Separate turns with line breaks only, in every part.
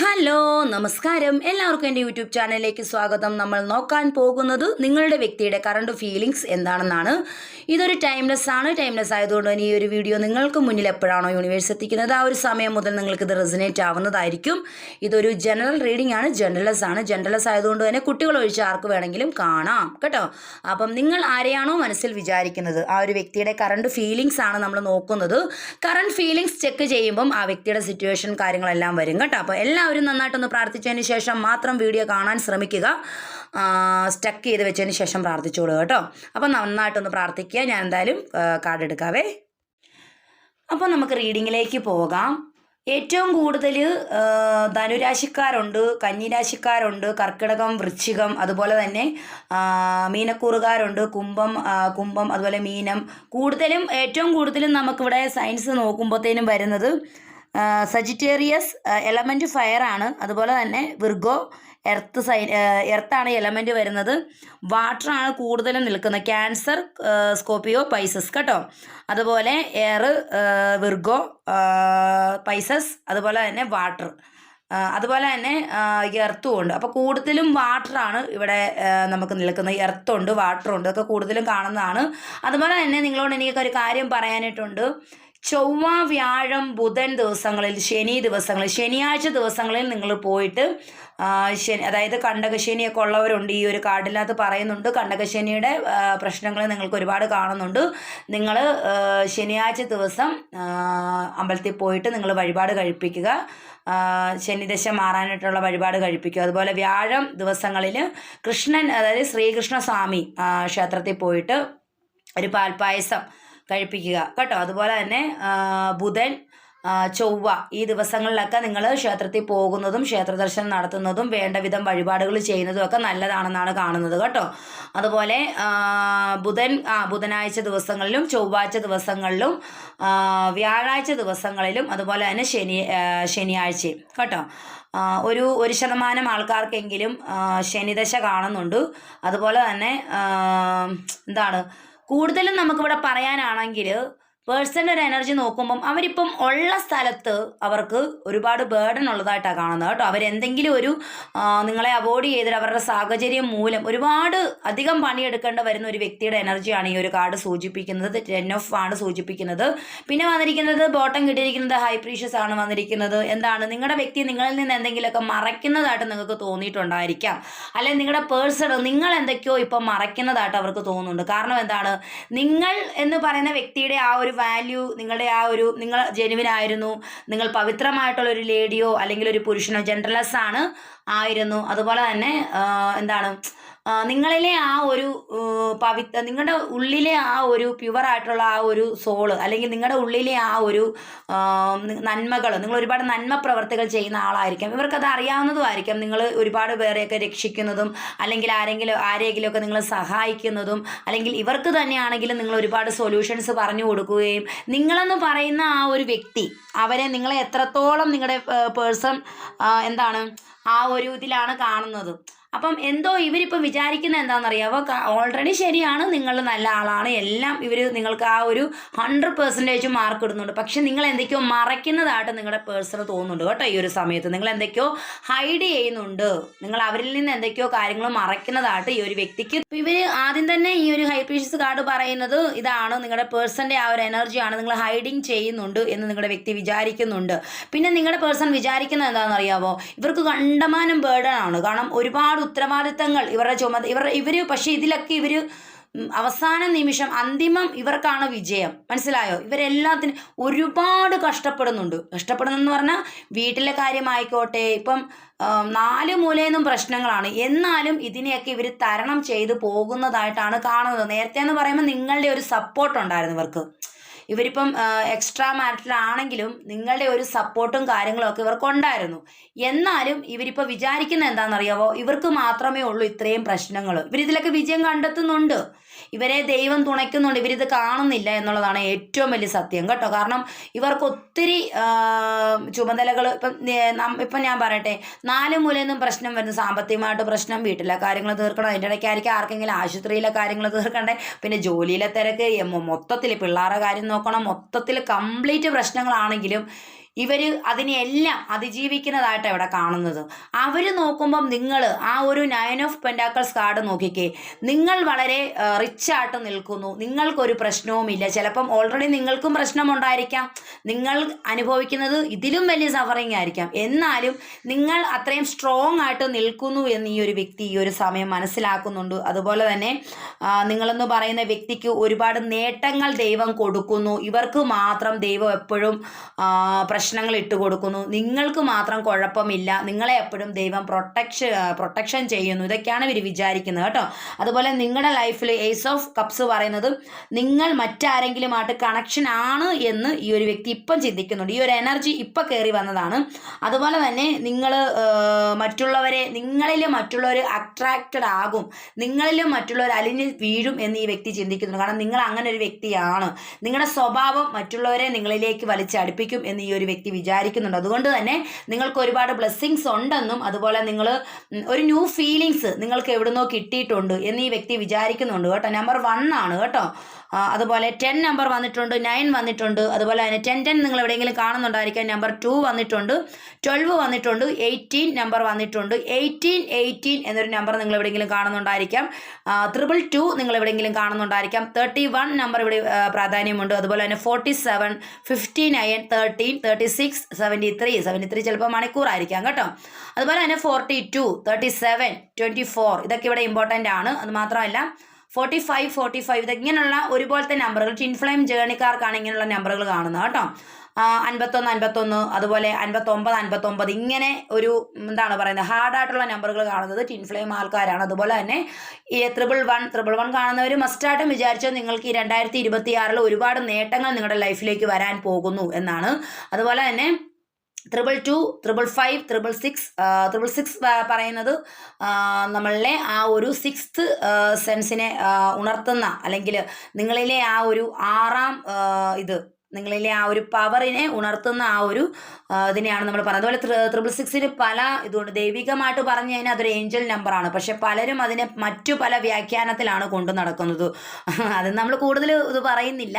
Hello നമസ്കാരം. എല്ലാവർക്കും എന്റെ യൂട്യൂബ് ചാനലിലേക്ക് സ്വാഗതം. നമ്മൾ നോക്കാൻ പോകുന്നത് നിങ്ങളുടെ വ്യക്തിയുടെ കറണ്ട് ഫീലിങ്സ് എന്താണെന്നാണ്. ഇതൊരു ടൈംലെസ് ആണ്. ടൈംലെസ് ആയതുകൊണ്ട് തന്നെ ഈ ഒരു വീഡിയോ നിങ്ങൾക്ക് മുന്നിൽ എപ്പോഴാണോ യൂണിവേഴ്സ് എത്തിക്കുന്നത്? ആ ഒരു സമയം മുതൽ നിങ്ങൾക്ക് ഇത് റെസിനേറ്റ് ആവുന്നതായിരിക്കും. ഇതൊരു ജനറൽ റീഡിംഗ് ആണ്. ജനറലസ് ആണ്. ജനറലസ് ആയതുകൊണ്ട് തന്നെ കുട്ടികൾ ഒഴിച്ച് ആർക്ക് വേണമെങ്കിലും കാണാം. കേട്ടോ? അപ്പം നിങ്ങൾ ആരെയാണോ മനസ്സിൽ വിചാരിക്കുന്നത്? ആ ഒരു വ്യക്തിയുടെ കറണ്ട് ഫീലിങ്സ് ആണ് നമ്മൾ നോക്കുന്നത്. കറണ്ട് ഫീലിങ്സ് ചെക്ക് ചെയ്യുമ്പം ആ വ്യക്തിയുടെ സിറ്റുവേഷൻ കാര്യങ്ങളെല്ലാം വരും. കേട്ടോ? അപ്പോൾ എല്ലാവരും നന്നായിട്ടൊന്ന് പ്രാർത്ഥിച്ചതിന് ശേഷം മാത്രം വീഡിയോ കാണാൻ ശ്രമിക്കുക. സ്റ്റക്ക് ചെയ്ത് വെച്ചതിന് ശേഷം പ്രാർത്ഥിച്ചോളൂ കേട്ടോ. അപ്പം നന്നായിട്ടൊന്ന് പ്രാർത്ഥിക്കുക. ഞാൻ എന്തായാലും കാർഡ് എടുക്കാവേ. അപ്പോൾ നമുക്ക് റീഡിങ്ങിലേക്ക് പോകാം. ഏറ്റവും കൂടുതൽ ധനുരാശിക്കാരുണ്ട് കന്നിരാശിക്കാരുണ്ട് കർക്കിടകം വൃശ്ചികം അതുപോലെ തന്നെ മീനക്കൂറുകാരുണ്ട് കുംഭം കുംഭം അതുപോലെ മീനം. കൂടുതലും ഏറ്റവും കൂടുതലും നമുക്കിവിടെ സയൻസ് നോക്കുമ്പോഴത്തേനും വരുന്നത് സജിറ്റേറിയസ് എലമെന്റ് ഫയർ ആണ്. അതുപോലെ തന്നെ വിർഗോ എർത്ത് സൈൻ എർത്താണ് എലമെന്റ് വരുന്നത്. വാട്ടറാണ് കൂടുതലും നിൽക്കുന്നത്. ക്യാൻസർ സ്കോപ്പിയോ പൈസസ് കേട്ടോ. അതുപോലെ എയർ വിർഗോ പൈസസ് അതുപോലെ തന്നെ വാട്ടർ അതുപോലെ തന്നെ എർത്തും ഉണ്ട്. അപ്പോൾ കൂടുതലും വാട്ടറാണ് ഇവിടെ നമുക്ക് നിൽക്കുന്നത്. എർത്തുണ്ട് വാട്ടറുണ്ട് ഇതൊക്കെ കൂടുതലും കാണുന്നതാണ്. അതുപോലെ തന്നെ നിങ്ങളോട് എനിക്ക് ഒരു കാര്യം പറയാനായിട്ടുണ്ട്. ചൊവ്വ വ്യാഴം ബുധൻ ദിവസങ്ങളിൽ ശനി ദിവസങ്ങളിൽ ശനിയാഴ്ച ദിവസങ്ങളിൽ നിങ്ങൾ പോയിട്ട് ശനി അതായത് കണ്ടകശനിയൊക്കെ ഉള്ളവരുണ്ട് ഈ ഒരു കാർഡിനകത്ത് പറയുന്നുണ്ട്. കണ്ടകശനിയുടെ പ്രശ്നങ്ങൾ നിങ്ങൾക്ക് ഒരുപാട് കാണുന്നുണ്ട്. നിങ്ങൾ ശനിയാഴ്ച ദിവസം അമ്പലത്തിൽ പോയിട്ട് നിങ്ങൾ വഴിപാട് കഴിപ്പിക്കുക. ശനിദശ മാറാനായിട്ടുള്ള വഴിപാട് കഴിപ്പിക്കുക. അതുപോലെ വ്യാഴം ദിവസങ്ങളിൽ കൃഷ്ണൻ അതായത് ശ്രീകൃഷ്ണ സ്വാമി ആ, ക്ഷേത്രത്തിൽ പോയിട്ട് ഒരു പാൽപ്പായസം കഴിപ്പിക്കുക. കേട്ടോ? അതുപോലെ തന്നെ ബുധൻ ചൊവ്വ ഈ ദിവസങ്ങളിലൊക്കെ നിങ്ങൾ ക്ഷേത്രത്തിൽ പോകുന്നതും ക്ഷേത്ര ദർശനം നടത്തുന്നതും വേണ്ട വിധം വഴിപാടുകൾ ചെയ്യുന്നതും ഒക്കെ നല്ലതാണെന്നാണ് കാണുന്നത്. കേട്ടോ? അതുപോലെ ബുധൻ ആ ബുധനാഴ്ച ദിവസങ്ങളിലും ചൊവ്വാഴ്ച ദിവസങ്ങളിലും വ്യാഴാഴ്ച ദിവസങ്ങളിലും അതുപോലെ തന്നെ ശനി ശനിയാഴ്ചയും. കേട്ടോ? ഒരു ഒരു ശതമാനം ആൾക്കാർക്കെങ്കിലും ശനിദശ കാണുന്നുണ്ട്. അതുപോലെ തന്നെ എന്താണ് കൂടുതലും നമുക്കിവിടെ പറയാനാണെങ്കിൽ പേഴ്സന്റെ ഒരു എനർജി നോക്കുമ്പം അവരിപ്പം ഉള്ള സ്ഥലത്ത് അവർക്ക് ഒരുപാട് ബേർഡൻ ഉള്ളതായിട്ടാണ് കാണുന്നത് കേട്ടോ. അവരെന്തെങ്കിലും ഒരു നിങ്ങളെ അവോയ്ഡ് ചെയ്തിട്ട് അവരുടെ സാഹചര്യം മൂലം ഒരുപാട് അധികം പണിയെടുക്കേണ്ട വരുന്ന ഒരു വ്യക്തിയുടെ എനർജിയാണ് ഈ ഒരു കാർഡ് സൂചിപ്പിക്കുന്നത്. ടെൻ ഓഫ് ആണ് സൂചിപ്പിക്കുന്നത്. പിന്നെ വന്നിരിക്കുന്നത് ബോട്ടം കിട്ടിയിരിക്കുന്നത് ഹൈ പ്രീഷ്യസ് ആണ് വന്നിരിക്കുന്നത്. എന്താണ്? നിങ്ങളുടെ വ്യക്തി നിങ്ങളിൽ നിന്ന് എന്തെങ്കിലുമൊക്കെ മറയ്ക്കുന്നതായിട്ട് നിങ്ങൾക്ക് തോന്നിയിട്ടുണ്ടായിരിക്കാം. അല്ലെങ്കിൽ നിങ്ങളുടെ പേഴ്സൺ നിങ്ങൾ എന്തൊക്കെയോ ഇപ്പം മറയ്ക്കുന്നതായിട്ട് അവർക്ക് തോന്നുന്നുണ്ട്. കാരണം എന്താണ്? നിങ്ങൾ എന്ന് പറയുന്ന വ്യക്തിയുടെ ആ ഒരു വാല്യൂ നിങ്ങളുടെ ആ ഒരു നിങ്ങൾ ജെനുവിൻ ആയിരുന്നു നിങ്ങൾ പവിത്രമായിട്ടുള്ള ഒരു ലേഡിയോ അല്ലെങ്കിൽ ഒരു പുരുഷനോ ജെൻഡർലെസ് ആണ് ആയിരുന്നു. അതുപോലെ തന്നെ എന്താണ് നിങ്ങളിലെ ആ ഒരു പവിത്ര നിങ്ങളുടെ ഉള്ളിലെ ആ ഒരു പ്യുവർ ആയിട്ടുള്ള ആ ഒരു സോൾ അല്ലെങ്കിൽ നിങ്ങളുടെ ഉള്ളിലെ ആ ഒരു നന്മകൾ നിങ്ങൾ ഒരുപാട് നന്മ പ്രവർത്തികൾ ചെയ്യുന്ന ആളായിരിക്കാം. ഇവർക്കത് അറിയാവുന്നതുമായിരിക്കാം നിങ്ങൾ ഒരുപാട് പേരെയൊക്കെ രക്ഷിക്കുന്നതും അല്ലെങ്കിൽ ആരെങ്കിലും ആരെങ്കിലുമൊക്കെ നിങ്ങൾ സഹായിക്കുന്നതും അല്ലെങ്കിൽ ഇവർക്ക് തന്നെയാണെങ്കിലും നിങ്ങൾ ഒരുപാട് സൊല്യൂഷൻസ് പറഞ്ഞു കൊടുക്കുകയും നിങ്ങളെന്ന് പറയുന്ന ആ ഒരു വ്യക്തി അവരെ നിങ്ങളെ എത്രത്തോളം നിങ്ങളുടെ പേഴ്സൺ എന്താണ് ആ ഒരു ഇതിലാണ് കാണുന്നത്. അപ്പം എന്തോ ഇവരിപ്പോൾ വിചാരിക്കുന്നത് എന്താണെന്നറിയാമോ ഓൾറെഡി ശരിയാണ് നിങ്ങൾ നല്ല ആളാണ്. എല്ലാം ഇവർ നിങ്ങൾക്ക് ആ ഒരു ഹൺഡ്രഡ് പെർസെന്റേജ് മാർക്ക് ഇടുന്നുണ്ട്. പക്ഷെ നിങ്ങൾ എന്തൊക്കെയോ മറയ്ക്കുന്നതായിട്ട് നിങ്ങളുടെ പേഴ്സണ് തോന്നുന്നുണ്ട് കേട്ടോ ഈ ഒരു സമയത്ത്. നിങ്ങൾ എന്തൊക്കെയോ ഹൈഡ് ചെയ്യുന്നുണ്ട്. നിങ്ങൾ അവരിൽ നിന്ന് എന്തൊക്കെയോ കാര്യങ്ങൾ മറയ്ക്കുന്നതായിട്ട് ഈ ഒരു വ്യക്തിക്ക് ഇവർ ആദ്യം തന്നെ ഈ ഒരു ഹൈപ്രീഷ്യസ് കാർഡ് പറയുന്നത് ഇതാണ്. നിങ്ങളുടെ പേഴ്സന്റെ ആ ഒരു എനർജിയാണ് നിങ്ങൾ ഹൈഡിങ് ചെയ്യുന്നുണ്ട് എന്ന് നിങ്ങളുടെ വ്യക്തി വിചാരിക്കുന്നുണ്ട്. പിന്നെ നിങ്ങളുടെ പേഴ്സൺ വിചാരിക്കുന്നത് എന്താണെന്ന് അറിയാമോ ഇവർക്ക് കണ്ടമാനം ബേർഡൺ ആണ്. കാരണം ഒരുപാട് ഉത്തരവാദിത്തങ്ങൾ. ഇവരുടെ ചുമത ഇവർ ഇവർ പക്ഷേ ഇതിലൊക്കെ ഇവർ അവസാന നിമിഷം അന്തിമം ഇവർക്കാണ് വിജയം. മനസ്സിലായോ? ഇവരെല്ലാത്തിനും ഒരുപാട് കഷ്ടപ്പെടുന്നുണ്ട്. കഷ്ടപ്പെടുന്നെന്ന് പറഞ്ഞാൽ വീട്ടിലെ കാര്യമായിക്കോട്ടെ ഇപ്പം നാല് മൂലയെന്നും പ്രശ്നങ്ങളാണ്. എന്നാലും ഇതിനെയൊക്കെ ഇവർ തരണം ചെയ്തു പോകുന്നതായിട്ടാണ് കാണുന്നത്. നേരത്തെ എന്ന് പറയുമ്പോൾ നിങ്ങളുടെ ഒരു സപ്പോർട്ട് ഉണ്ടായിരുന്നു ഇവർക്ക്. ഇവരിപ്പം എക്സ്ട്രാ മാരിറ്റിലാണെങ്കിലും നിങ്ങളുടെ ഒരു സപ്പോർട്ടും കാര്യങ്ങളും ഒക്കെ ഇവർക്ക് ഉണ്ടായിരുന്നു. എന്നാലും ഇവരിപ്പോൾ വിചാരിക്കുന്ന എന്താണെന്നറിയാവോ? ഇവർക്ക് മാത്രമേ ഉള്ളൂ ഇത്രയും പ്രശ്നങ്ങൾ. ഇവരിതിലൊക്കെ വിജയം കണ്ടെത്തുന്നുണ്ട്. ഇവരെ ദൈവം തുണയ്ക്കുന്നുണ്ട്. ഇവരിത് കാണുന്നില്ല എന്നുള്ളതാണ് ഏറ്റവും വലിയ സത്യം കേട്ടോ. കാരണം ഇവർക്ക് ഒത്തിരി ചുമതലകൾ ഇപ്പം ഇപ്പം ഞാൻ പറയട്ടെ നാല് മൂലയൊന്നും പ്രശ്നം വരുന്നു. സാമ്പത്തികമായിട്ട് പ്രശ്നം വീട്ടിലെ കാര്യങ്ങൾ തീർക്കണം അതിന്റെ ഇടയ്ക്കായിരിക്കും ആർക്കെങ്കിലും ആശുപത്രിയിലെ കാര്യങ്ങൾ തീർക്കണ്ടേ. പിന്നെ ജോലിയിലെ തിരക്ക് മൊത്തത്തിൽ പിള്ളേരുടെ കാര്യം നോക്കണം. മൊത്തത്തിൽ കംപ്ലീറ്റ് പ്രശ്നങ്ങളാണെങ്കിലും ഇവർ അതിനെയെല്ലാം അതിജീവിക്കുന്നതായിട്ട് ഇവിടെ കാണുന്നത്. അവർ നോക്കുമ്പം നിങ്ങൾ ആ ഒരു നയൻ ഓഫ് പെൻഡാക്കിൾസ് കാർഡ് നോക്കിക്കേ നിങ്ങൾ വളരെ റിച്ചായിട്ട് നിൽക്കുന്നു. നിങ്ങൾക്കൊരു പ്രശ്നവുമില്ല. ചിലപ്പം ഓൾറെഡി നിങ്ങൾക്കും പ്രശ്നമുണ്ടായിരിക്കാം. നിങ്ങൾ അനുഭവിക്കുന്നത് ഇതിലും വലിയ സഫറിങ് ആയിരിക്കാം. എന്നാലും നിങ്ങൾ അത്രയും സ്ട്രോങ് ആയിട്ട് നിൽക്കുന്നു എന്ന് ഈ ഒരു വ്യക്തി ഈ ഒരു സമയം മനസ്സിലാക്കുന്നുണ്ട്. അതുപോലെ തന്നെ നിങ്ങളെന്ന് പറയുന്ന വ്യക്തിക്ക് ഒരുപാട് നേട്ടങ്ങൾ ദൈവം കൊടുക്കുന്നു. ഇവർക്ക് മാത്രം ദൈവം എപ്പോഴും ആ, പ്രശ്നങ്ങൾ ഇട്ട് കൊടുക്കുന്നു. നിങ്ങൾക്ക് മാത്രം കുഴപ്പമില്ല. നിങ്ങളെ എപ്പോഴും ദൈവം പ്രൊട്ടക്ഷൻ പ്രൊട്ടക്ഷൻ ചെയ്യുന്നു. ഇതൊക്കെയാണ് ഇവർ വിചാരിക്കുന്നത് കേട്ടോ. അതുപോലെ നിങ്ങളുടെ ലൈഫിൽ ഏസ് ഓഫ് കപ്സ് പറയുന്നത് നിങ്ങൾ മറ്റാരെങ്കിലുമായിട്ട് കണക്ഷൻ ആണ് എന്ന് ഈ ഒരു വ്യക്തി ഇപ്പം ചിന്തിക്കുന്നുണ്ട്. ഈ ഒരു എനർജി ഇപ്പം കയറി വന്നതാണ്. അതുപോലെ തന്നെ നിങ്ങൾ മറ്റുള്ളവരെ നിങ്ങളിൽ മറ്റുള്ളവർ അട്രാക്റ്റഡ് ആകും. നിങ്ങളിലും മറ്റുള്ളവർ അലിഞ്ഞ് വീഴും എന്ന് ഈ വ്യക്തി ചിന്തിക്കുന്നുണ്ട്. കാരണം നിങ്ങൾ അങ്ങനെ ഒരു വ്യക്തിയാണ്. നിങ്ങളുടെ സ്വഭാവം മറ്റുള്ളവരെ നിങ്ങളിലേക്ക് വലിച്ചടുപ്പിക്കും എന്ന് ഈ ഒരു വ്യക്തി വിചാരിക്കുന്നുണ്ട്. അതുകൊണ്ട് തന്നെ നിങ്ങൾക്ക് ഒരുപാട് ബ്ലെസ്സിങ്സ് ഉണ്ടെന്നും അതുപോലെ നിങ്ങൾ ഒരു ന്യൂ ഫീലിങ്സ് നിങ്ങൾക്ക് എവിടുന്നോ കിട്ടിയിട്ടുണ്ട് എന്ന് ഈ വ്യക്തി വിചാരിക്കുന്നുണ്ട്. കേട്ടോ നമ്പർ വൺ ആണ്. കേട്ടോ. അതുപോലെ ടെൻ നമ്പർ വന്നിട്ടുണ്ട് നയൻ വന്നിട്ടുണ്ട് അതുപോലെ തന്നെ ടെൻ ടെൻ നിങ്ങൾ എവിടെയെങ്കിലും കാണുന്നുണ്ടായിരിക്കാം നമ്പർ ടു വന്നിട്ടുണ്ട് ട്വൽവ് വന്നിട്ടുണ്ട് എയ്റ്റീൻ നമ്പർ വന്നിട്ടുണ്ട് എയ്റ്റീൻ എയ്റ്റീൻ എന്നൊരു നമ്പർ നിങ്ങൾ എവിടെയെങ്കിലും കാണുന്നുണ്ടായിരിക്കാം ത്രിപിൾ ടു നിങ്ങൾ എവിടെയെങ്കിലും കാണുന്നുണ്ടായിരിക്കാം തേർട്ടി വൺ നമ്പർ ഇവിടെ പ്രാധാന്യമുണ്ട് അതുപോലെ തന്നെ forty seven fifty nine thirteen thirty six seventy three seventy three ചിലപ്പോൾ മണിക്കൂറായിരിക്കാം കേട്ടോ. അതുപോലെ തന്നെ forty two thirty seven twenty four ഇതൊക്കെ ഇവിടെ ഇമ്പോർട്ടന്റ് ആണ് അത് മാത്രമല്ല ഫോർട്ടി ഫൈവ് ഫോർട്ടി ഫൈവ് ഇതിങ്ങനെയുള്ള ഒരുപോലത്തെ നമ്പറുകൾ ടിൻ ഫ്ലെയിം ജേണിക്കാർക്കാണ് ഇങ്ങനെയുള്ള നമ്പറുകൾ കാണുന്നത് കേട്ടോ. അൻപത്തൊന്ന് അൻപത്തൊന്ന് അതുപോലെ അൻപത്തൊമ്പത് അൻപത്തൊമ്പത് ഇങ്ങനെ ഒരു എന്താണ് പറയുന്നത് ഹാർഡായിട്ടുള്ള നമ്പറുകൾ കാണുന്നത് ടിൻ ഫ്ലെയിം ആൾക്കാരാണ്. അതുപോലെ തന്നെ ഈ ത്രിബിൾ വൺ ത്രിബിൾ വൺ കാണുന്നവർ മസ്റ്റായിട്ടും വിചാരിച്ചത് നിങ്ങൾക്ക് ഈ രണ്ടായിരത്തി ഇരുപത്തി ഒരുപാട് നേട്ടങ്ങൾ നിങ്ങളുടെ ലൈഫിലേക്ക് വരാൻ പോകുന്നു എന്നാണ്. അതുപോലെ തന്നെ triple two triple five triple six triple six പറയുന്നത് നമ്മളിലെ ആ ഒരു സിക്സ്ത് സെൻസിനെ ഉണർത്തുന്ന അല്ലെങ്കിൽ നിങ്ങളിലെ ആ ഒരു ആറാം ഇത് നിങ്ങളിലെ ആ ഒരു പവറിനെ ഉണർത്തുന്ന ആ ഒരു ഇതിനെയാണ് നമ്മൾ പറയുന്നത്. അതുപോലെ ത്രിബിൾ സിക്സിന് പല ഇതുകൊണ്ട് ദൈവികമായിട്ട് പറഞ്ഞു കഴിഞ്ഞാൽ അതൊരു ഏഞ്ചൽ നമ്പറാണ് പക്ഷെ പലരും അതിനെ മറ്റു പല വ്യാഖ്യാനത്തിലാണ് കൊണ്ടു നടക്കുന്നത്. അത് നമ്മൾ കൂടുതൽ ഇത് പറയുന്നില്ല.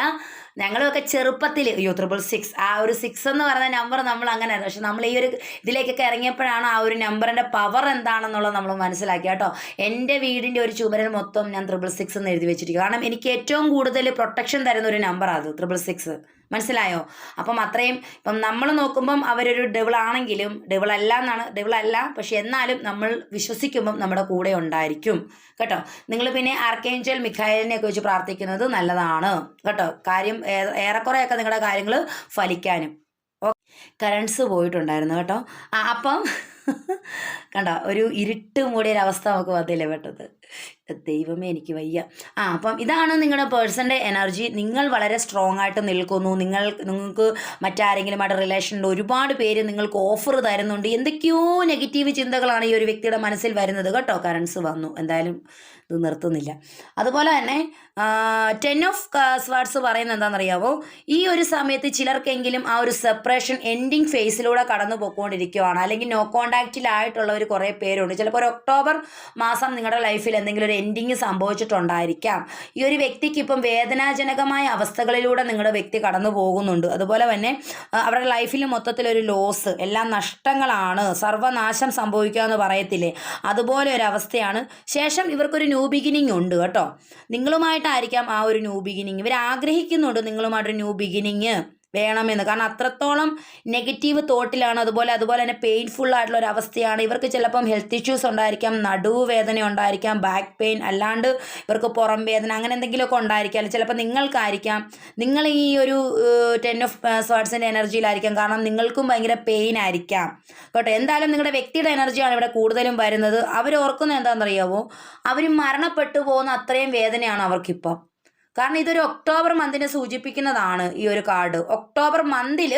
ഞങ്ങളൊക്കെ ചെറുപ്പത്തിൽ അയ്യോ ത്രിപ്പിൾ സിക്സ് ആ ഒരു സിക്സ് എന്ന് പറയുന്ന നമ്പർ നമ്മൾ അങ്ങനെ പക്ഷെ നമ്മൾ ഈ ഒരു ഇതിലേക്കൊക്കെ ഇറങ്ങിയപ്പോഴാണ് ആ ഒരു നമ്പറിന്റെ പവർ എന്താണെന്നുള്ളത് നമ്മൾ മനസ്സിലാക്കി കേട്ടോ. എന്റെ വീടിന്റെ ഒരു ചുമരിൽ മൊത്തം ഞാൻ ത്രിബിൾ സിക്സ് എന്ന് എഴുതി വെച്ചിരിക്കും കാരണം എനിക്ക് ഏറ്റവും കൂടുതൽ പ്രൊട്ടക്ഷൻ തരുന്ന ഒരു നമ്പർ അത് ത്രിപ്പിൾ സിക്സ് മനസ്സിലായോ? അപ്പം അത്രയും ഇപ്പം നമ്മൾ നോക്കുമ്പം അവരൊരു ഡെവിളാണെങ്കിലും ഡെവിളല്ല എന്നാണ് ഡെവിളല്ല പക്ഷെ എന്നാലും നമ്മൾ വിശ്വസിക്കുമ്പം നമ്മുടെ കൂടെ ഉണ്ടായിരിക്കും. കേട്ടോ? നിങ്ങൾ പിന്നെ ആർക്കേഞ്ചൽ മിഖായലിനെ ഒക്കെ വെച്ച് പ്രാർത്ഥിക്കുന്നത് നല്ലതാണ്. കേട്ടോ? കാര്യം ഏറെക്കുറെയൊക്കെ നിങ്ങളുടെ കാര്യങ്ങൾ ഫലിക്കാനും. കറൻസ് പോയിട്ടുണ്ടായിരുന്നു കേട്ടോ. അപ്പം കണ്ടോ? ഒരു ഇരുട്ട് മൂടിയൊരവസ്ഥ നമുക്ക് വന്നില്ലേ പെട്ടത് ദൈവമേ എനിക്ക് വയ്യ. ആ അപ്പം ഇതാണ് നിങ്ങളുടെ പേഴ്സന്റെ എനർജി. നിങ്ങൾ വളരെ സ്ട്രോങ് ആയിട്ട് നിൽക്കുന്നു. നിങ്ങൾ നിങ്ങൾക്ക് മറ്റാരെങ്കിലുമായിട്ട് ഉണ്ട്. ഒരുപാട് പേര് നിങ്ങൾക്ക് ഓഫർ തരുന്നുണ്ട്. എന്തൊക്കെയോ നെഗറ്റീവ് ചിന്തകളാണ് ഈ ഒരു വ്യക്തിയുടെ മനസ്സിൽ വരുന്നത് കേട്ടോ. കറൻസ് വന്നു. എന്തായാലും ഇത് നിർത്തുന്നില്ല. അതുപോലെ തന്നെ ടെൻ ഓഫ് സ്വാർട്സ് പറയുന്നത് എന്താണെന്നറിയാവോ? ഈ ഒരു സമയത്ത് ചിലർക്കെങ്കിലും ആ ഒരു സെപ്പറേഷൻ എൻഡിങ് ഫേസിലൂടെ കടന്നു പോയിക്കൊണ്ടിരിക്കുകയാണ് അല്ലെങ്കിൽ നോ കോണ്ടാക്റ്റിലായിട്ടുള്ളവർ കുറേ പേരുണ്ട്. ചിലപ്പോൾ ഒരു ഒക്ടോബർ മാസം നിങ്ങളുടെ ലൈഫിൽ എന്തെങ്കിലും ഒരു എൻഡിങ് സംഭവിച്ചിട്ടുണ്ടായിരിക്കാം. ഈ ഒരു വ്യക്തിക്ക് ഇപ്പം വേദനാജനകമായ അവസ്ഥകളിലൂടെ നിങ്ങളുടെ വ്യക്തി കടന്നു പോകുന്നുണ്ട്. അതുപോലെ തന്നെ അവരുടെ ലൈഫിൽ മൊത്തത്തിലൊരു ലോസ് എല്ലാം നഷ്ടങ്ങളാണ് സർവനാശം സംഭവിക്കുക എന്ന് പറയത്തില്ലേ? അതുപോലെ ഒരു അവസ്ഥയാണ്. ശേഷം ഇവർക്കൊരു ന്യൂ ബിഗിനിങ് ഉണ്ട് കേട്ടോ. നിങ്ങളുമായിട്ടായിരിക്കാം ആ ഒരു ന്യൂ ബിഗിനിങ് ഇവർ ആഗ്രഹിക്കുന്നുണ്ട് നിങ്ങളുമായിട്ടൊരു ന്യൂ ബിഗിനിങ് വേണമെന്ന്. കാരണം അത്രത്തോളം നെഗറ്റീവ് തോട്ടിലാണ് അതുപോലെ അതുപോലെ തന്നെ പെയിൻഫുൾ ആയിട്ടുള്ള ഒരു അവസ്ഥയാണ്. ഇവർക്ക് ചിലപ്പം ഹെൽത്ത് ഇഷ്യൂസ് ഉണ്ടായിരിക്കാം നടുവേദന ഉണ്ടായിരിക്കാം ബാക്ക് പെയിൻ അല്ലാണ്ട് ഇവർക്ക് പുറം വേദന അങ്ങനെ എന്തെങ്കിലുമൊക്കെ ഉണ്ടായിരിക്കാം. ചിലപ്പോൾ നിങ്ങൾക്കായിരിക്കാം. നിങ്ങൾ ഈ ഒരു ടെൻ ഓഫ് സ്വാർട്സിന്റെ എനർജിയിലായിരിക്കാം കാരണം നിങ്ങൾക്കും ഭയങ്കര പെയിൻ ആയിരിക്കാം. കേട്ടോ? എന്തായാലും നിങ്ങളുടെ വ്യക്തിയുടെ എനർജിയാണ് ഇവിടെ കൂടുതലും വരുന്നത്. അവർ ഓർക്കുന്നത് എന്താണെന്നറിയാവോ? അവർ മരണപ്പെട്ടു പോകുന്ന അത്രയും വേദനയാണ് അവർക്കിപ്പം. കാരണം ഇതൊരു ഒക്ടോബർ മന്തിനെ സൂചിപ്പിക്കുന്നതാണ് ഈ ഒരു കാർഡ്. ഒക്ടോബർ മന്തിൽ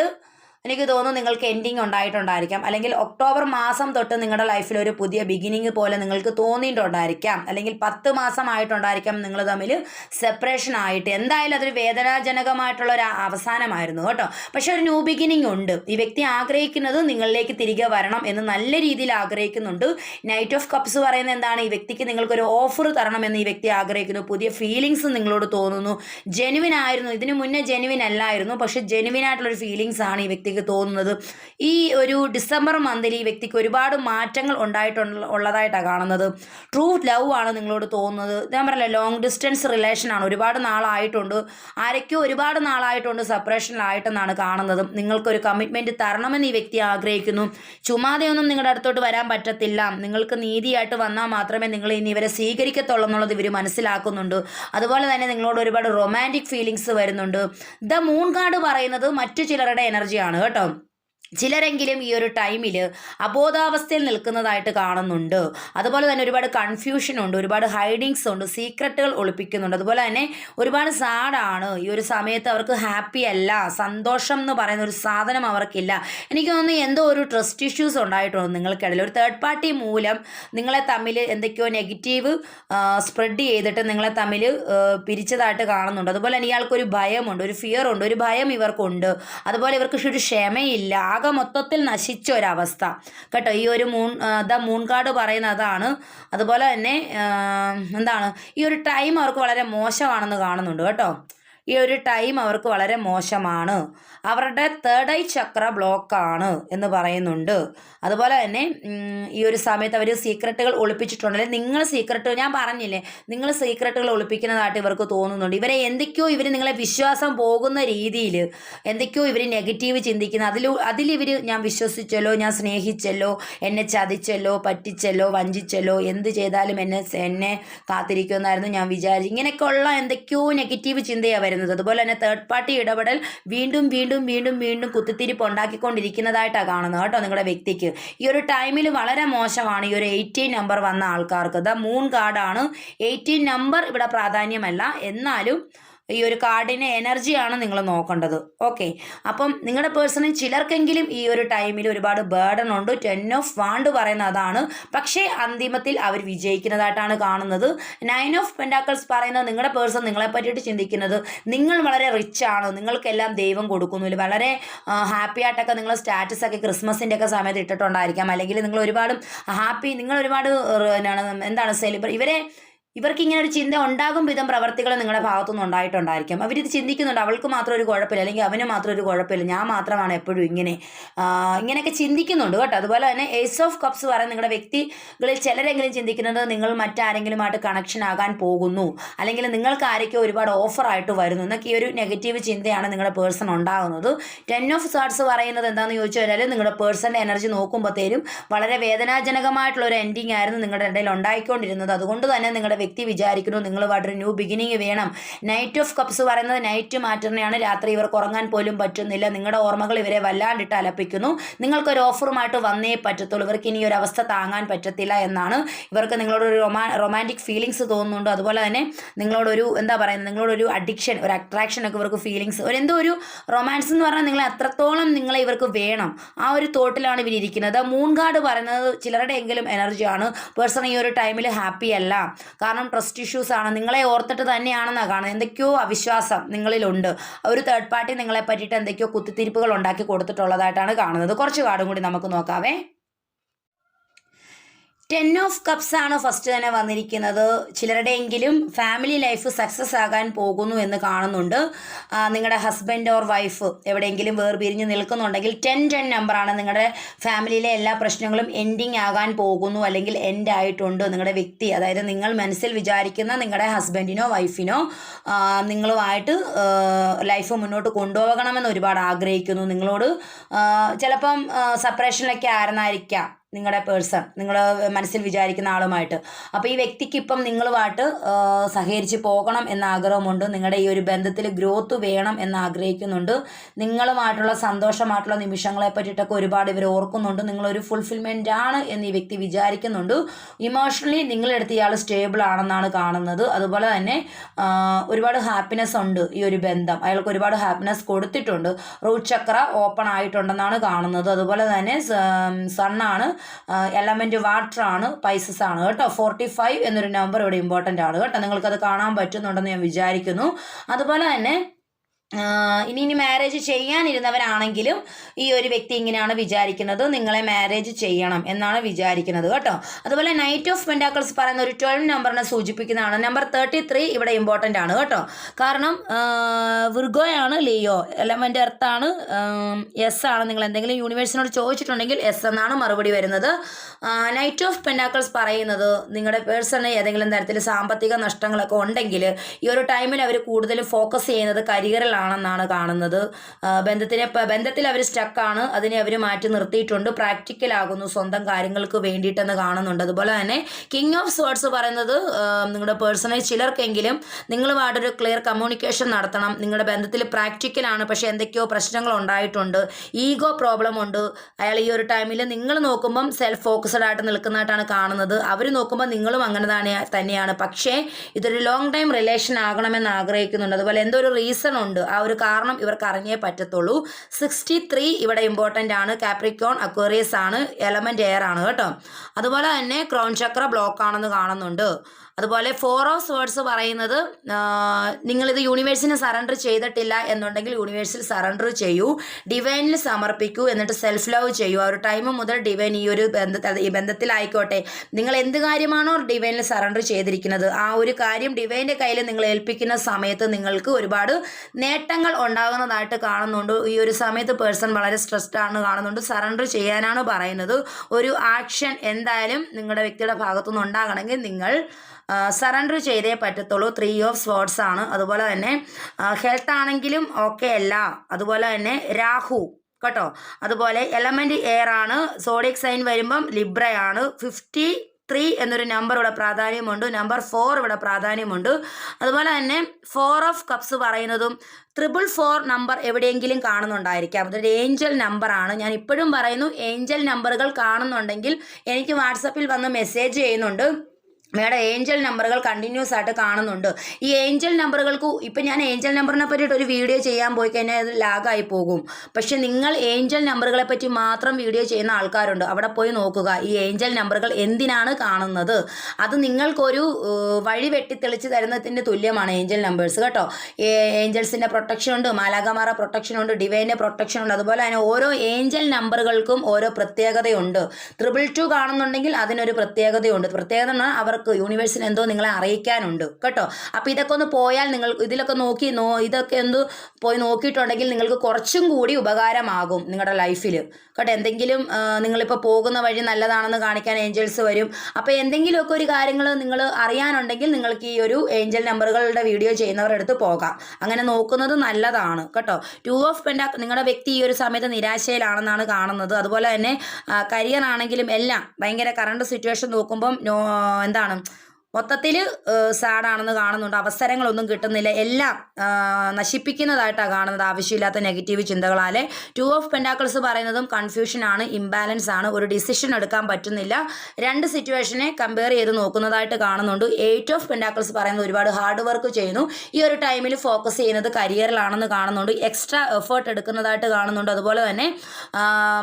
എനിക്ക് തോന്നുന്നു നിങ്ങൾക്ക് എൻഡിങ് ഉണ്ടായിട്ടുണ്ടായിരിക്കാം. അല്ലെങ്കിൽ ഒക്ടോബർ മാസം തൊട്ട് നിങ്ങളുടെ ലൈഫിൽ ഒരു പുതിയ ബിഗിനിങ് പോലെ നിങ്ങൾക്ക് തോന്നിയിട്ടുണ്ടായിരിക്കാം. അല്ലെങ്കിൽ പത്ത് മാസമായിട്ടുണ്ടായിരിക്കാം നിങ്ങൾ തമ്മിൽ സെപ്പറേഷൻ ആയിട്ട്. എന്തായാലും അതൊരു വേദനാജനകമായിട്ടുള്ള ഒരു അവസാനമായിരുന്നു കേട്ടോ. പക്ഷെ ഒരു ന്യൂ ബിഗിനിങ് ഉണ്ട്. ഈ വ്യക്തി ആഗ്രഹിക്കുന്നത് നിങ്ങളിലേക്ക് തിരികെ വരണം എന്ന് നല്ല രീതിയിൽ ആഗ്രഹിക്കുന്നുണ്ട്. നൈറ്റ് ഓഫ് കപ്സ് പറയുന്നത് എന്താണ്? ഈ വ്യക്തിക്ക് നിങ്ങൾക്കൊരു ഓഫർ തരണമെന്ന് ഈ വ്യക്തി ആഗ്രഹിക്കുന്നു. പുതിയ ഫീലിങ്സ് നിങ്ങളോട് തോന്നുന്നു. ജെനുവിൻ ആയിരുന്നു. ഇതിനു മുന്നേ ജെനുവിൻ അല്ലായിരുന്നു. പക്ഷെ ജെനുവിൻ ആയിട്ടുള്ളൊരു ഫീലിങ്സ് ആണ് ഈ വ്യക്തിക്ക് വ്യക്തിക്ക് തോന്നുന്നത്. ഈ ഒരു ഡിസംബർ മന്തിൽ ഈ വ്യക്തിക്ക് ഒരുപാട് മാറ്റങ്ങൾ ഉണ്ടായിട്ടുണ്ട് ഉള്ളതായിട്ടാണ് കാണുന്നത്. ട്രൂ ലവ് ആണ് നിങ്ങളോട് തോന്നുന്നത്. ഞാൻ പറഞ്ഞില്ല ലോങ് ഡിസ്റ്റൻസ് റിലേഷൻ ആണ്. ഒരുപാട് നാളായിട്ടുണ്ട്. ആരൊക്കെയോ ഒരുപാട് നാളായിട്ടുണ്ട് സെപ്പറേഷനിലായിട്ടെന്നാണ് കാണുന്നത്. നിങ്ങൾക്കൊരു കമ്മിറ്റ്മെന്റ് തരണമെന്ന് ഈ വ്യക്തി ആഗ്രഹിക്കുന്നു. ചുമ്മാതെയൊന്നും നിങ്ങളുടെ അടുത്തോട്ട് വരാൻ പറ്റത്തില്ല. നിങ്ങൾക്ക് നീതിയായിട്ട് വന്നാൽ മാത്രമേ നിങ്ങൾ ഇനി ഇവരെ സ്വീകരിക്കത്തുള്ളൂ എന്നുള്ളത് ഇവർ മനസ്സിലാക്കുന്നുണ്ട്. അതുപോലെ തന്നെ നിങ്ങളോട് ഒരുപാട് റൊമാന്റിക് ഫീലിങ്സ് വരുന്നുണ്ട്. ദ മൂൺ കാർഡ് പറയുന്നത് മറ്റു ചിലരുടെ എനർജിയാണ് കേട്ടോ ചിലരെങ്കിലും ഈ ഒരു ടൈമിൽ അബോധാവസ്ഥയിൽ നിൽക്കുന്നതായിട്ട് കാണുന്നുണ്ട്. അതുപോലെ തന്നെ ഒരുപാട് കൺഫ്യൂഷൻ ഉണ്ട് ഒരുപാട് ഹൈഡിങ്സ് ഉണ്ട് സീക്രട്ടുകൾ ഒളിപ്പിക്കുന്നുണ്ട്. അതുപോലെ തന്നെ ഒരുപാട് സാഡാണ് ഈ ഒരു സമയത്ത് അവർക്ക് ഹാപ്പി അല്ല സന്തോഷം എന്ന് പറയുന്ന ഒരു സാധനം അവർക്കില്ല. എനിക്ക് തോന്നുന്നു എന്തോ ഒരു ട്രസ്റ്റ് ഇഷ്യൂസ് ഉണ്ടായിട്ടുണ്ട് നിങ്ങൾക്കിടയിൽ. ഒരു തേർഡ് പാർട്ടി മൂലം നിങ്ങളെ തമ്മിൽ എന്തൊക്കെയോ നെഗറ്റീവ് സ്പ്രെഡ് ചെയ്തിട്ട് നിങ്ങളെ തമ്മിൽ പിരിച്ചതായിട്ട് കാണുന്നുണ്ട്. അതുപോലെ തന്നെ ഇയാൾക്കൊരു ഭയമുണ്ട് ഒരു ഫിയർ ഉണ്ട് ഒരു ഭയം ഇവർക്കുണ്ട്. അതുപോലെ ഇവർക്ക് ഒരു ക്ഷമയില്ല. ആകെ മൊത്തത്തിൽ നശിച്ച ഒരവസ്ഥ കേട്ടോ ഈ ഒരു മൂൺ ദ മൂൺ കാർഡ് പറയുന്ന അതാണ്. അതുപോലെ തന്നെ എന്താണ് ഈ ഒരു ടൈം അവർക്ക് വളരെ മോശമാണെന്ന് കാണുന്നുണ്ട് കേട്ടോ. ഈ ഒരു ടൈം അവർക്ക് വളരെ മോശമാണ്. അവരുടെ തേർഡ് ഐ ചക്ര ബ്ലോക്കാണ് എന്ന് പറയുന്നുണ്ട്. അതുപോലെ തന്നെ ഈ ഒരു സമയത്ത് അവർ സീക്രട്ടുകൾ ഒളിപ്പിച്ചിട്ടുണ്ടല്ലേ നിങ്ങൾ സീക്രട്ട് ഞാൻ പറഞ്ഞില്ലേ നിങ്ങൾ സീക്രട്ടുകൾ ഒളിപ്പിക്കുന്നതായിട്ട് ഇവർക്ക് തോന്നുന്നുണ്ട്. ഇവരെ എന്തൊക്കെയോ ഇവർ നിങ്ങളെ വിശ്വാസം പോകുന്ന രീതിയിൽ എന്തൊക്കെയോ ഇവർ നെഗറ്റീവ് ചിന്തിക്കുന്ന അതിൽ അതിലിവർ ഞാൻ വിശ്വസിച്ചല്ലോ ഞാൻ സ്നേഹിച്ചല്ലോ എന്നെ ചതിച്ചല്ലോ പറ്റിച്ചല്ലോ വഞ്ചിച്ചല്ലോ എന്ത് ചെയ്താലും എന്നെ എന്നെ കാത്തിരിക്കുമെന്നായിരുന്നു ഞാൻ വിചാരിച്ചു ഇങ്ങനെയൊക്കെയുള്ള എന്തൊക്കെയോ നെഗറ്റീവ് ചിന്തയാണ് വരുന്നത് അതുപോലെ തന്നെ തേർഡ് പാർട്ടി ഇടപെടൽ വീണ്ടും വീണ്ടും വീണ്ടും വീണ്ടും കുത്തിത്തിരിപ്പ് ഉണ്ടാക്കിക്കൊണ്ടിരിക്കുന്നതായിട്ടാണ് കാണുന്നത് കേട്ടോ നിങ്ങളുടെ വ്യക്തിക്ക്. ഈ ഒരു ടൈമിൽ വളരെ മോശമാണ് ഈ ഒരു എയ്റ്റീൻ നമ്പർ വന്ന ആൾക്കാർക്ക്. ദ മൂൺ കാർഡാണ് എയ്റ്റീൻ നമ്പർ ഇവിടെ പ്രാധാന്യമല്ല. എന്നാലും ഈ ഒരു കാർഡിന്റെ എനർജിയാണ് നിങ്ങൾ നോക്കേണ്ടത്. ഓക്കെ അപ്പം നിങ്ങളുടെ പേഴ്സണിൽ ചിലർക്കെങ്കിലും ഈ ഒരു ടൈമിൽ ഒരുപാട് ബേർഡൻ ഉണ്ട്. ടെൻ ഓഫ് വാണ്ട് പറയുന്ന അതാണ്. പക്ഷേ അന്തിമത്തിൽ അവർ വിജയിക്കുന്നതായിട്ടാണ് കാണുന്നത്. നയൻ ഓഫ് പെൻഡാക്കിൾസ് പറയുന്നത് നിങ്ങളുടെ പേഴ്സൺ നിങ്ങളെ പറ്റിയിട്ട് ചിന്തിക്കുന്നത്. നിങ്ങൾ വളരെ റിച്ച് ആണ്. നിങ്ങൾക്കെല്ലാം ദൈവം കൊടുക്കുന്നു. വളരെ ഹാപ്പി ആയിട്ടൊക്കെ നിങ്ങൾ സ്റ്റാറ്റസ് ഒക്കെ ക്രിസ്മസിന്റെ ഒക്കെ സമയത്ത് ഇട്ടിട്ടുണ്ടായിരിക്കാം. അല്ലെങ്കിൽ നിങ്ങൾ ഒരുപാട് ഹാപ്പി നിങ്ങൾ ഒരുപാട് എന്താണ് എന്താണ് സെലിബ്രേ ഇവരെ ഇവർക്ക് ഇങ്ങനെ ഒരു ചിന്ത ഉണ്ടാകും വിധം പ്രവർത്തികൾ നിങ്ങളുടെ ഭാഗത്തുനിന്ന് ഉണ്ടായിട്ടുണ്ടായിരിക്കും. അവരിത് ചിന്തിക്കുന്നുണ്ട്. അവൾക്ക് മാത്രം ഒരു കുഴപ്പമില്ല. അല്ലെങ്കിൽ അവന് മാത്രം ഒരു കുഴപ്പമില്ല. ഞാൻ മാത്രമാണ് എപ്പോഴും ഇങ്ങനെ ഇങ്ങനെയൊക്കെ ചിന്തിക്കുന്നുണ്ട് കേട്ടോ. അതുപോലെ തന്നെ ഏസ് ഓഫ് കപ്സ് പറയുന്ന നിങ്ങളുടെ വ്യക്തികളിൽ ചിലരെങ്കിലും ചിന്തിക്കുന്നത് നിങ്ങൾ മറ്റാരെങ്കിലുമായിട്ട് കണക്ഷൻ ആകാൻ പോകുന്നു. അല്ലെങ്കിൽ നിങ്ങൾക്ക് ആരൊക്കെ ഒരുപാട് ഓഫറായിട്ട് വരുന്നു. എന്നൊക്കെ ഈ ഒരു നെഗറ്റീവ് ചിന്തയാണ് നിങ്ങളുടെ പേഴ്സൺ ഉണ്ടാകുന്നത്. ടെൻ ഓഫ് സാർട്സ് പറയുന്നത് എന്താണെന്ന് ചോദിച്ചു കഴിഞ്ഞാൽ നിങ്ങളുടെ പേഴ്സന്റെ എനർജി നോക്കുമ്പോഴത്തേനും വളരെ വേദനാജനകമായിട്ടുള്ള ഒരു എൻഡിങ് ആയിരുന്നു നിങ്ങളുടെ ഇടയിൽ ഉണ്ടായിക്കൊണ്ടിരുന്നത്. അതുകൊണ്ട് തന്നെ നിങ്ങളുടെ വ്യക്തി വിചാരിക്കുന്നു നിങ്ങളുമായിട്ടൊരു ന്യൂ ബിഗിനിങ് വേണം. നൈറ്റ് ഓഫ് കപ്സ് പറയുന്നത് നൈറ്റ് മാറ്ററിനെയാണ്. രാത്രി ഇവർക്ക് ഉറങ്ങാൻ പോലും പറ്റുന്നില്ല. നിങ്ങളുടെ ഓർമ്മകൾ ഇവരെ വല്ലാണ്ടിട്ട് അലപ്പിക്കുന്നു. നിങ്ങൾക്കൊരു ഓഫറുമായിട്ട് വന്നേ പറ്റത്തുള്ളൂ. ഇവർക്ക് ഇനി ഒരു അവസ്ഥ താങ്ങാൻ പറ്റത്തില്ല എന്നാണ് ഇവർക്ക് നിങ്ങളോട് ഒരു റൊമാ റൊമാന്റിക് ഫീലിങ്സ് തോന്നുന്നുണ്ട്. അതുപോലെ തന്നെ നിങ്ങളോടൊരു എന്താ പറയുന്നത് നിങ്ങളോടൊരു അഡിക്ഷൻ ഒരു അട്രാക്ഷൻ ഒക്കെ ഇവർക്ക് ഫീലിങ്സ് ഒരു എന്തോ ഒരു റൊമാൻസ് എന്ന് പറഞ്ഞാൽ നിങ്ങളെ എത്രത്തോളം നിങ്ങളെ ഇവർക്ക് വേണം. ആ ഒരു തോട്ടിലാണ് ഇരിക്കുന്നത്. മൂൺ കാർഡ് പറയുന്നത് ചിലരുടെ എങ്കിലും എനർജിയാണ് പേഴ്സൺ ഈ ഒരു ടൈമിൽ ഹാപ്പി അല്ല. കാരണം ട്രസ്റ്റ് ഇഷ്യൂസ് ആണ്. നിങ്ങളെ ഓർത്തിട്ട് തന്നെയാണെന്നാണ് കാണുന്നത്. എന്തൊക്കെയോ അവിശ്വാസം നിങ്ങളിലുണ്ട്. ഒരു തേർഡ് പാർട്ടി നിങ്ങളെ പറ്റിയിട്ട് എന്തൊക്കെയോ കുത്തിത്തിരിപ്പുകൾ ഉണ്ടാക്കി കൊടുത്തിട്ടുള്ളതായിട്ടാണ് കാണുന്നത്. കുറച്ച് കാർഡും കൂടി നമുക്ക് നോക്കാവേ. ടെൻ ഓഫ് കപ്സ് ആണ് ഫസ്റ്റ് തന്നെ വന്നിരിക്കുന്നത്. ചിലരുടെയെങ്കിലും ഫാമിലി ലൈഫ് സക്സസ് ആകാൻ പോകുന്നു എന്ന് കാണുന്നുണ്ട്. നിങ്ങളുടെ ഹസ്ബൻഡ് ഓർ വൈഫ് എവിടെയെങ്കിലും വേർപിരിഞ്ഞ് നിൽക്കുന്നുണ്ടെങ്കിൽ ടെൻ ടെൻ നമ്പറാണ് നിങ്ങളുടെ ഫാമിലിയിലെ എല്ലാ പ്രശ്നങ്ങളും എൻഡിങ് ആകാൻ പോകുന്നു അല്ലെങ്കിൽ എൻഡ് ആയിട്ടുണ്ട് നിങ്ങളുടെ വ്യക്തി. അതായത് നിങ്ങൾ മനസ്സിൽ വിചാരിക്കുന്ന നിങ്ങളുടെ ഹസ്ബൻഡിനോ വൈഫിനോ നിങ്ങളുമായിട്ട് ലൈഫ് മുന്നോട്ട് കൊണ്ടുപോകണമെന്ന് ഒരുപാട് ആഗ്രഹിക്കുന്നു. നിങ്ങളോട് ചിലപ്പം സെപ്പറേഷനിലൊക്കെ ആയിരുന്നായിരിക്കാം. നിങ്ങളുടെ പേഴ്സൺ നിങ്ങൾ മനസ്സിൽ വിചാരിക്കുന്ന ആളുമായിട്ട്. അപ്പോൾ ഈ വ്യക്തിക്ക് ഇപ്പം നിങ്ങളുമായിട്ട് സഹകരിച്ച് പോകണം എന്ന ആഗ്രഹമുണ്ട്. നിങ്ങളുടെ ഈ ഒരു ബന്ധത്തിൽ ഗ്രോത്ത് വേണം എന്ന് ആഗ്രഹിക്കുന്നുണ്ട്. നിങ്ങളുമായിട്ടുള്ള സന്തോഷമായിട്ടുള്ള നിമിഷങ്ങളെ പറ്റിയിട്ടൊക്കെ ഒരുപാട് ഇവർ ഓർക്കുന്നുണ്ട്. നിങ്ങളൊരു ഫുൾഫിൽമെന്റ് ആണ് എന്ന് ഈ വ്യക്തി വിചാരിക്കുന്നുണ്ട്. ഇമോഷണലി നിങ്ങളെടുത്ത് ഇയാൾ സ്റ്റേബിൾ ആണെന്നാണ് കാണുന്നത്. അതുപോലെ തന്നെ ഒരുപാട് ഹാപ്പിനെസ് ഉണ്ട് ഈ ഒരു ബന്ധം. അയാൾക്ക് ഒരുപാട് ഹാപ്പിനെസ് കൊടുത്തിട്ടുണ്ട്. റൂട്ട് ചക്ര ഓപ്പൺ ആയിട്ടുണ്ടെന്നാണ് കാണുന്നത്. അതുപോലെ തന്നെ സണ്ണാണ് എലമെന്റ് വാട്ടർ ആണ് പൈസസ് ആണ് കേട്ടോ. ഫോർട്ടി ഫൈവ് എന്നൊരു നമ്പർ ഇവിടെ ഇമ്പോർട്ടന്റ് ആണ് കേട്ടോ. നിങ്ങൾക്കത് കാണാൻ പറ്റുന്നുണ്ടെന്ന് ഞാൻ വിചാരിക്കുന്നു. അതുപോലെ തന്നെ ഇനി ഇനി മാരേജ് ചെയ്യാനിരുന്നവരാണെങ്കിലും ഈ ഒരു വ്യക്തി ഇങ്ങനെയാണ് വിചാരിക്കുന്നത്. നിങ്ങളെ മാരേജ് ചെയ്യണം എന്നാണ് വിചാരിക്കുന്നത് കേട്ടോ. അതുപോലെ നൈറ്റ് ഓഫ് പെൻഡാക്കിൾസ് പറയുന്ന ഒരു ട്വൽവ് നമ്പറിനെ സൂചിപ്പിക്കുന്നതാണ്. നമ്പർ തേർട്ടി ത്രീ ഇവിടെ ഇമ്പോർട്ടന്റ് ആണ് കേട്ടോ. കാരണം വിർഗോയാണ് ലിയോ എലമെന്റ് എർത്താണ് എസ് ആണ്. നിങ്ങൾ എന്തെങ്കിലും യൂണിവേഴ്സിനോട് ചോദിച്ചിട്ടുണ്ടെങ്കിൽ എസ് എന്നാണ് മറുപടി വരുന്നത്. നൈറ്റ് ഓഫ് പെൻഡാക്കിൾസ് പറയുന്നത് നിങ്ങളുടെ പേഴ്സണൽ ഏതെങ്കിലും തരത്തിൽ സാമ്പത്തിക നഷ്ടങ്ങളൊക്കെ ഉണ്ടെങ്കിൽ ഈ ഒരു ടൈമിൽ അവർ കൂടുതലും ഫോക്കസ് ചെയ്യുന്നത് കരിയറിലാണെന്നാണ് കാണുന്നത്. ബന്ധത്തിനെ ബന്ധത്തിൽ അവർ സ്റ്റക്കാണ് അതിനെ അവർ മാറ്റി നിർത്തിയിട്ടുണ്ട്. പ്രാക്ടിക്കൽ ആകുന്നു സ്വന്തം കാര്യങ്ങൾക്ക് വേണ്ടിയിട്ടെന്ന് കാണുന്നുണ്ട്. അതുപോലെ തന്നെ കിങ് ഓഫ് സ്വേർഡ്സ് പറയുന്നത് നിങ്ങളുടെ പേഴ്സണൽ ചിലർക്കെങ്കിലും നിങ്ങളുമായിട്ടൊരു ക്ലിയർ കമ്മ്യൂണിക്കേഷൻ നടത്തണം. നിങ്ങളുടെ ബന്ധത്തിൽ പ്രാക്ടിക്കലാണ് പക്ഷേ എന്തൊക്കെയോ പ്രശ്നങ്ങൾ ഉണ്ടായിട്ടുണ്ട്. ഈഗോ പ്രോബ്ലം ഉണ്ട്. അയാൾ ഈ ഒരു ടൈമിൽ നിങ്ങൾ നോക്കുമ്പം സെൽഫ് ഫോക്കസ്ഡ് ആയിട്ട് നിൽക്കുന്നതായിട്ടാണ് കാണുന്നത്. അവർ നോക്കുമ്പോൾ നിങ്ങളും അങ്ങനെ തന്നെ തന്നെയാണ്. പക്ഷേ ഇതൊരു ലോങ് ടൈം റിലേഷൻ ആകണമെന്ന് ആഗ്രഹിക്കുന്നുണ്ട്. അതുപോലെ എന്തോ ഒരു റീസൺ ഉണ്ട്. ആ ഒരു കാരണം ഇവർക്ക് അറിഞ്ഞേ പറ്റത്തുള്ളൂ. സിക്സ്റ്റി ത്രീ ഇവിടെ ഇമ്പോർട്ടന്റ് ആണ്. കാപ്രിക്കോൺ അക്വേറിയസ് ആണ്. എലമെന്റ് എയർ ആണ് കേട്ടോ. അതുപോലെ തന്നെ ക്രോൺ ചക്ര ബ്ലോക്ക് ആണെന്ന് കാണുന്നുണ്ട്. അതുപോലെ ഫോർ ഓഫ് വേർഡ്സ് പറയുന്നത് നിങ്ങളിത് യൂണിവേഴ്സിന് സറണ്ടർ ചെയ്തിട്ടില്ല എന്നുണ്ടെങ്കിൽ യൂണിവേഴ്സിൽ സറണ്ടർ ചെയ്യൂ ഡിവൈനിൽ സമർപ്പിക്കൂ എന്നിട്ട് സെൽഫ് ലവ് ചെയ്യൂ. ആ ഒരു ടൈം മുതൽ ഡിവൈൻ ഈ ഒരു ബന്ധത്തിൽ ഈ ബന്ധത്തിലായിക്കോട്ടെ. നിങ്ങൾ എന്ത് കാര്യമാണോ ഡിവൈനിൽ സറണ്ടർ ചെയ്തിരിക്കുന്നത് ആ ഒരു കാര്യം ഡിവൈന്റെ കയ്യിൽ നിങ്ങൾ ഏൽപ്പിക്കുന്ന സമയത്ത് നിങ്ങൾക്ക് ഒരുപാട് നേട്ടങ്ങൾ ഉണ്ടാകുന്നതായിട്ട് കാണുന്നുണ്ട്. ഈ ഒരു സമയത്ത് പേഴ്സൺ വളരെ സ്ട്രെസ്ഡ് ആണ് കാണുന്നുണ്ട്. സറണ്ടർ ചെയ്യാനാണ് പറയുന്നത്. ഒരു ആക്ഷൻ എന്തായാലും നിങ്ങളുടെ വ്യക്തിയുടെ ഭാഗത്തുനിന്ന് ഉണ്ടാകണമെങ്കിൽ നിങ്ങൾ സറണ്ടർ ചെയ്തേ പറ്റത്തുള്ളൂ. ത്രീ ഓഫ് സ്പോർട്സ് ആണ്. അതുപോലെ തന്നെ ഹെൽത്ത് ആണെങ്കിലും ഓക്കെ അല്ല. അതുപോലെ തന്നെ രാഹു കേട്ടോ? അതുപോലെ എലമെന്റ് എയർ ആണ്. സോഡിക് സൈൻ വരുമ്പം ലിബ്രയാണ് ഫിഫ്റ്റി ത്രീ എന്നൊരു നമ്പർ ഇവിടെ പ്രാധാന്യമുണ്ട്. നമ്പർ ഫോർ ഇവിടെ പ്രാധാന്യമുണ്ട്. അതുപോലെ തന്നെ ഫോർ ഓഫ് കപ്സ് പറയുന്നതും ട്രിപ്പിൾ ഫോർ നമ്പർ എവിടെയെങ്കിലും കാണുന്നുണ്ടായിരിക്കാം. അതൊരു ഏഞ്ചൽ നമ്പറാണ് ഞാൻ ഇപ്പോഴും പറയുന്നു ഏഞ്ചൽ നമ്പറുകൾ കാണുന്നുണ്ടെങ്കിൽ എനിക്ക് വാട്സപ്പിൽ വന്ന് മെസ്സേജ് ചെയ്യുന്നുണ്ട്. മേഡം ഏഞ്ചൽ നമ്പറുകൾ കണ്ടിന്യൂസ് ആയിട്ട് കാണുന്നുണ്ട്. ഈ ഏഞ്ചൽ നമ്പറുകൾക്ക് ഇപ്പം ഞാൻ ഏഞ്ചൽ നമ്പറിനെ പറ്റിയിട്ട് ഒരു വീഡിയോ ചെയ്യാൻ പോയി കഴിഞ്ഞാൽ അത് ലാഗായി പോകും. പക്ഷെ നിങ്ങൾ ഏഞ്ചൽ നമ്പറുകളെ പറ്റി മാത്രം വീഡിയോ ചെയ്യുന്ന ആൾക്കാരുണ്ട്. അവിടെ പോയി നോക്കുക ഈ ഏഞ്ചൽ നമ്പറുകൾ എന്തിനാണ് കാണുന്നത്? അത് നിങ്ങൾക്കൊരു വഴി വെട്ടിത്തെളിച്ച് തരുന്നതിന്റെ തുല്യമാണ് ഏഞ്ചൽ നമ്പേഴ്സ് കേട്ടോ. ഏഞ്ചൽസിന്റെ പ്രൊട്ടക്ഷൻ ഉണ്ട് മാലാകമാറ പ്രൊട്ടക്ഷൻ ഉണ്ട് ഡിവൈന്റെ പ്രൊട്ടക്ഷൻ ഉണ്ട്. അതുപോലെ തന്നെ ഓരോ ഏഞ്ചൽ നമ്പറുകൾക്കും ഓരോ പ്രത്യേകതയുണ്ട്. ത്രിപിൾ ടു കാണുന്നുണ്ടെങ്കിൽ അതിനൊരു പ്രത്യേകതയുണ്ട്. പ്രത്യേകത എന്ന് അവർക്ക് യൂണിവേഴ്സിന് എന്തോ നിങ്ങളെ അറിയിക്കാനുണ്ട് കേട്ടോ? അപ്പോൾ ഇതൊക്കെ ഒന്ന് പോയാൽ നിങ്ങൾ ഇതിലൊക്കെ നോക്കി നോ ഇതൊക്കെ ഒന്ന് പോയി നോക്കിയിട്ടുണ്ടെങ്കിൽ നിങ്ങൾക്ക് കുറച്ചും കൂടി ഉപകാരമാകും നിങ്ങളുടെ ലൈഫിൽ കേട്ടോ? എന്തെങ്കിലും നിങ്ങളിപ്പോൾ പോകുന്ന വഴി നല്ലതാണെന്ന് കാണിക്കാൻ ഏഞ്ചൽസ് വരും. അപ്പോൾ എന്തെങ്കിലുമൊക്കെ ഒരു കാര്യങ്ങൾ നിങ്ങൾ അറിയാനുണ്ടെങ്കിൽ നിങ്ങൾക്ക് ഈ ഒരു ഏഞ്ചൽ നമ്പറുകളുടെ വീഡിയോ ചെയ്യുന്നവരുടെ അടുത്ത് പോകാം. അങ്ങനെ നോക്കുന്നത് നല്ലതാണ് കേട്ടോ? ടു ഓഫ് പെൻഡാ നിങ്ങളുടെ വ്യക്തി ഈ ഒരു സമയത്ത് നിരാശയിലാണെന്നാണ് കാണുന്നത്. അതുപോലെ തന്നെ കരിയർ ആണെങ്കിലും എല്ലാം ഭയങ്കര കറണ്ട് സിറ്റുവേഷൻ നോക്കുമ്പം നോ എന്താണ് മൊത്തത്തിൽ സാഡാണെന്ന് കാണുന്നുണ്ട്. അവസരങ്ങളൊന്നും കിട്ടുന്നില്ല. എല്ലാം നശിപ്പിക്കുന്നതായിട്ടാണ് കാണുന്നത്. ആവശ്യമില്ലാത്ത നെഗറ്റീവ് ചിന്തകളാലെ. ടു ഓഫ് പെൻഡാക്കിൾസ് പറയുന്നതും കൺഫ്യൂഷനാണ് ഇംബാലൻസ് ആണ്. ഒരു ഡിസിഷൻ എടുക്കാൻ പറ്റുന്നില്ല. രണ്ട് സിറ്റുവേഷനെ കമ്പയർ ചെയ്ത് നോക്കുന്നതായിട്ട് കാണുന്നുണ്ട്. എയ്റ്റ് ഓഫ് പെൻഡാക്കിൾസ് പറയുന്നത് ഒരുപാട് ഹാർഡ് വർക്ക് ചെയ്യുന്നു. ഈ ഒരു ടൈമിൽ ഫോക്കസ് ചെയ്യുന്നത് കരിയറിലാണെന്ന് കാണുന്നുണ്ട്. എക്സ്ട്രാ എഫേർട്ട് എടുക്കുന്നതായിട്ട് കാണുന്നുണ്ട്. അതുപോലെ തന്നെ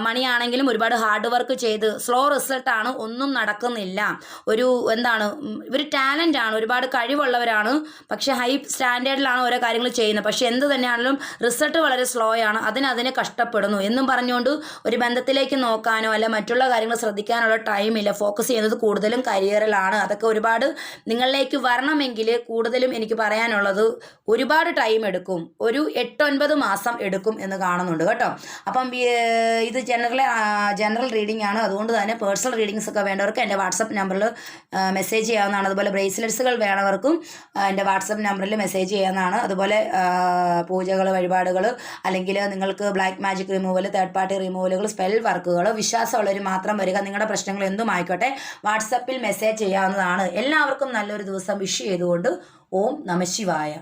മണി ആണെങ്കിലും ഒരുപാട് ഹാർഡ് വർക്ക് ചെയ്ത് സ്ലോ റിസൾട്ടാണ് ഒന്നും നടക്കുന്നില്ല. ഒരു എന്താണ് ഉം, ഇവർ ടാലന്റ് ആണ് ഒരുപാട് കഴിവുള്ളവരാണ് പക്ഷേ ഹൈ സ്റ്റാൻഡേർഡിലാണ് ഓരോ കാര്യങ്ങൾ ചെയ്യുന്നത്. പക്ഷേ എന്ത് തന്നെയാണെങ്കിലും റിസൾട്ട് വളരെ സ്ലോ ആണ് അതിനതിനെ അതിന് കഷ്ടപ്പെടുന്നു. എന്നും പറഞ്ഞുകൊണ്ട് ഒരു ബന്ധത്തിലേക്ക് നോക്കാനോ അല്ല മറ്റുള്ള കാര്യങ്ങൾ ശ്രദ്ധിക്കാനുള്ള ടൈമില്ല ഫോക്കസ് ചെയ്യുന്നത് കൂടുതലും കരിയറിലാണ് അതൊക്കെ ഒരുപാട് നിങ്ങളിലേക്ക് വരണമെങ്കിൽ കൂടുതലും എനിക്ക് പറയാനുള്ളത് ഒരുപാട് ടൈം എടുക്കും. ഒരു എട്ടൊൻപത് മാസം എടുക്കും എന്ന് കാണുന്നുണ്ട് കേട്ടോ. അപ്പം ഇത് ജനറൽ ജനറൽ റീഡിംഗ് ആണ്. അതുകൊണ്ട് തന്നെ പേഴ്സണൽ റീഡിങ്സ് ഒക്കെ വേണ്ടവർക്ക് എന്റെ വാട്സപ്പ് നമ്പറിൽ മെസ്സേജ് ചെയ്യാവുന്നതാണ്. അതുപോലെ ബ്രേസ്ലെറ്റ്സുകൾ വേണവർക്കും എന്റെ വാട്സപ്പ് നമ്പറിൽ മെസ്സേജ് ചെയ്യാവുന്നതാണ്. അതുപോലെ പൂജകൾ വഴിപാടുകൾ അല്ലെങ്കിൽ നിങ്ങൾക്ക് black magic removal third party റിമൂവലുകൾ spell വർക്കുകൾ വിശ്വാസമുള്ളവർ മാത്രം വരിക. നിങ്ങളുടെ പ്രശ്നങ്ങൾ എന്തും ആയിക്കോട്ടെ. വാട്സപ്പിൽ മെസ്സേജ് ചെയ്യാവുന്നതാണ്. എല്ലാവർക്കും നല്ലൊരു ദിവസം വിഷ് ചെയ്തുകൊണ്ട് ഓം നമശിവായ